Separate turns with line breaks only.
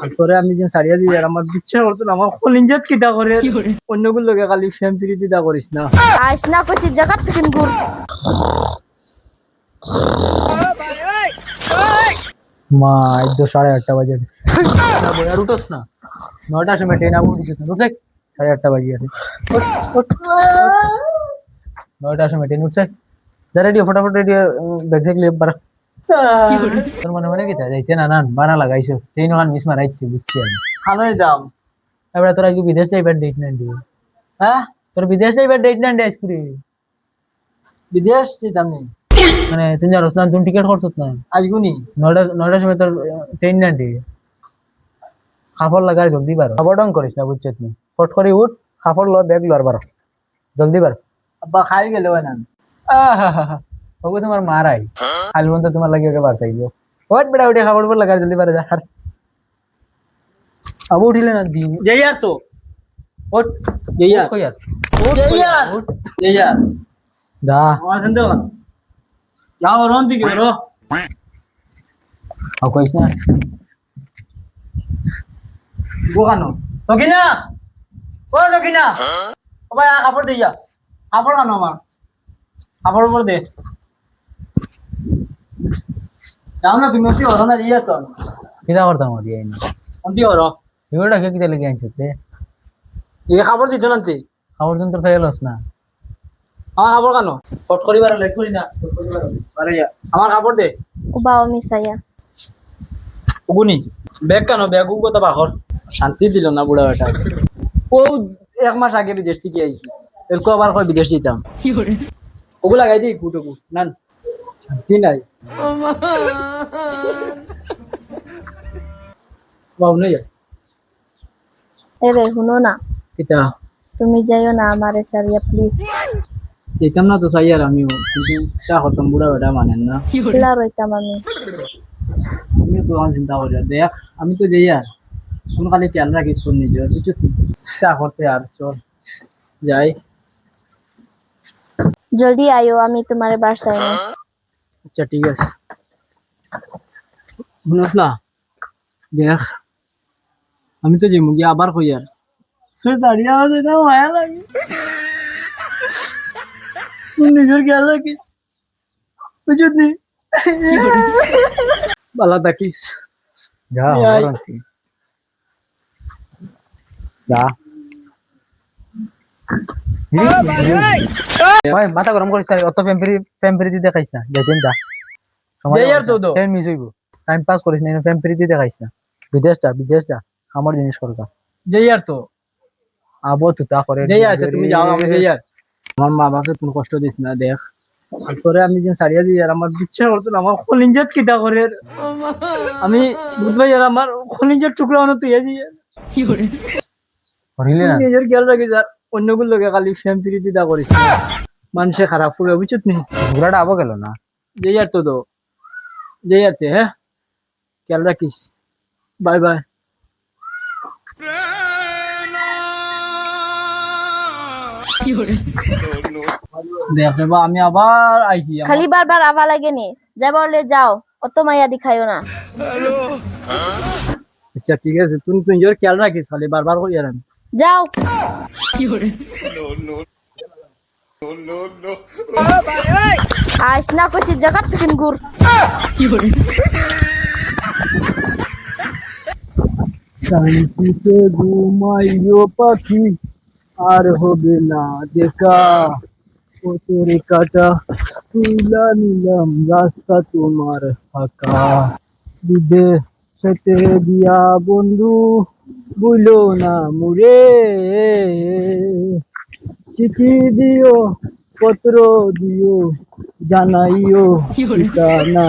তারপরে আমি যে সারিয়া দিই আর আমার ইচ্ছা করতো আমার কলিঞ্জাত কিতা করে? অন্যগুলো লগে খালি ফ্যাম ফিরি দিতা করিস না।
আইস না কইছি জাগাত চিকেন গুড়
মা সাড়ে আটটা বাজে আর উঠোস না। নয়টার সময় ট্রেন আবার উঠিস না উঠে সাড়ে আটটা বাজে আছে। নয়টার সময় ট্রেন উঠছে। যা রেডিও ফটাফট রেডিও ব্যাগ বারা তোর মনে মনে কিতা যাইতে না না বানা লাগাইছো ট্রেন ওখান মিস মারাইছে বুঝছি আমি।
খানোই দাম।
এবার তোরা কি বিদেশ যাইবার ডেট না দিয়ে
হ্যাঁ?
তোর বিদেশ যাইবার ডেট না দিয়ে আইসকুরি
বিদেশ যেতাম নি।
মানে তুই জানোস না তুমি টিকিট করছত না?
আজগুনি।
নয়টা নয়টার সময় তোর ট্রেন না দিয়ে কাপড় লাগার জলদি বারো কাপড় ডং করিস না বুঝছত নি? ফট করে উঠ কাপড় ল ব্যাগ লো আর বারো। জলদি বারো
আব্বা খাই গেলে না।
ওগো তোমার মারাই। খালি তো তোমার লাগে ওকে বার চাইলো। ওট বেটা উঠে কাপড় পর লাগার জলদি বারো যা। হার আবু উঠিলে না দিন।
যাই আর তো।
ওট
যাই আর
কই
যাই আর যাই আর
যা
আমার শুনতে পান যাও রন দিকে রো
আও কইস না।
গোখানো সকিনা ও সকিনা ও ভাই কাপড় দিয়া কাপড় কানো আমার। কাপড় উপর দে। যাও না তুমি অতি হরো না দিয়া তো।
কিতা করতাম আর ইয়াই না
অতি হরো।
এগুলোটা কে কিতা লেগে আনছে তে?
এই কাপড় দিত না তে?
খাবার জন্য তোর ফেলস না?
আমার কাপড় কানো? ফট করিবার লেট করি না আরে আমার কাপড় দে।
উবাও মিসাইয়া
উগুনি। ব্যাগ কেন ব্যাগ উগো তো বাহর শান্তি দিল না বুড়া বেটা। ও এক মাস আগে বিদেশ থেকে আইছি এরকম আবার কয় বিদেশ যেতাম। ওগু লাগাই দিই কুটুকু নান। শান্তি নাই? বাবু নেই
এরে শুনো না।
কিতা?
তুমি যাইও না আমারে সারিয়া প্লিজ
যেতাম না তো চাই আর আমিও কিন্তু তা হতাম বুড়া বেটা মানেন না।
খোলা রইতাম আমি।
আমি তো তখন চিন্তা করি দেখ আমি তো যাই আর। কোন খালি খেয়াল রাখিস তোর নিজের বুঝছ তা করতে আর চল। যাই।
জলদি আইও আমি তোমারে বাসায় না।
আচ্ছা ঠিক আছে শুনস না দেখ আমি তো যেমন গিয়ে আবার কই আর তুই চারিয়া আছে না মায়া লাগে তুই নিজের খেয়াল রাখিস বুঝত নি ভালো থাকিস
যা
এই আই।
আমার আনছি। যা ওই মাথা গরম করিস না, অত ফেম্পেরি ফেম্পেরি দিয়ে দেখাইস না। যাইতেন যা
যাই আর তো তো।
ট্রেন মিস হইব। টাইম পাস করিস না ফেম্পেরি দিয়ে দেখাইস না। বিদেশ যা বিদেশ যা আমার জিনিস করকা
যাই আর তো।
আবো তুই তা করে
যাই আছে তুমি যাও আমি যাই আর আমার মা বাবাকে তুমি কষ্ট দিস না দেখ।
তারপরে আমি যে সারিয়া দিই আর আমার ইচ্ছা করতো না, আমার কলিঞ্জাত কিতা করে। আমি বুঝবাই আর আমার কলিঞ্জার টুকরা মানে তুই করিলে না?
নিজের খেয়াল রাখিস আর অন্যগুলো লোকে খালি ফিরি দিতা করিস না। মানুষে খারাপ হবে বুঝছত নি?
ঘোড়াটা আবো গেল না?
যাই আর তো তো। যাই আতে হ্যাঁ? খেয়াল রাখিস। Bye bye. আমি আবার আইছি।
খালি বারবার আভা লাগেনি। যাই বললে যাও অত মাইয়া দিখাইও না।
আচ্ছা ঠিক আছে। তুমি তুই নিজের খেয়াল রাখিস খালি বারবার করি আর আমি।
যাও। আইস না কইছি, জাগাত চিকেন
ঘুমাইও পাখি, আর হবে না দেখা পথের কাটা তুলা নিলাম, রাস্তা তোমার ফাঁকা। বিদেশেতে দিয়া বন্ধু বুইলো না মুরে চিঠি দিও পত্র দিও জানাইও ঠিকানা।